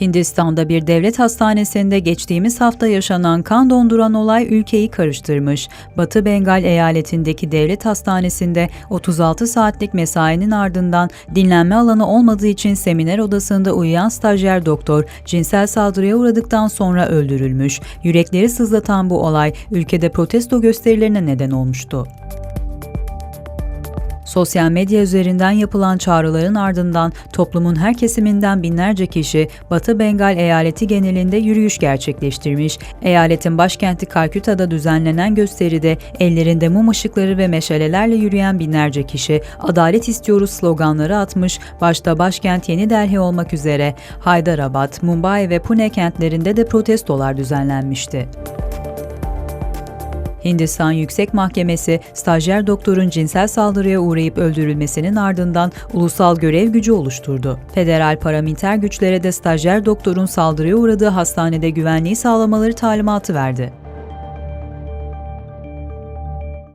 Hindistan'da bir devlet hastanesinde geçtiğimiz hafta yaşanan kan donduran olay ülkeyi karıştırmış. Batı Bengal eyaletindeki devlet hastanesinde 36 saatlik mesainin ardından dinlenme alanı olmadığı için seminer odasında uyuyan stajyer doktor cinsel saldırıya uğradıktan sonra öldürülmüş. Yürekleri sızlatan bu olay ülkede protesto gösterilerine neden olmuştu. Sosyal medya üzerinden yapılan çağrıların ardından toplumun her kesiminden binlerce kişi Batı Bengal eyaleti genelinde yürüyüş gerçekleştirmiş. Eyaletin başkenti Kalküta'da düzenlenen gösteride ellerinde mum ışıkları ve meşalelerle yürüyen binlerce kişi adalet istiyoruz sloganları atmış, başta başkent Yeni Delhi olmak üzere Hyderabad, Mumbai ve Pune kentlerinde de protestolar düzenlenmişti. Hindistan Yüksek Mahkemesi, stajyer doktorun cinsel saldırıya uğrayıp öldürülmesinin ardından ulusal görev gücü oluşturdu. Federal paramiliter güçlere de stajyer doktorun saldırıya uğradığı hastanede güvenliği sağlamaları talimatı verdi.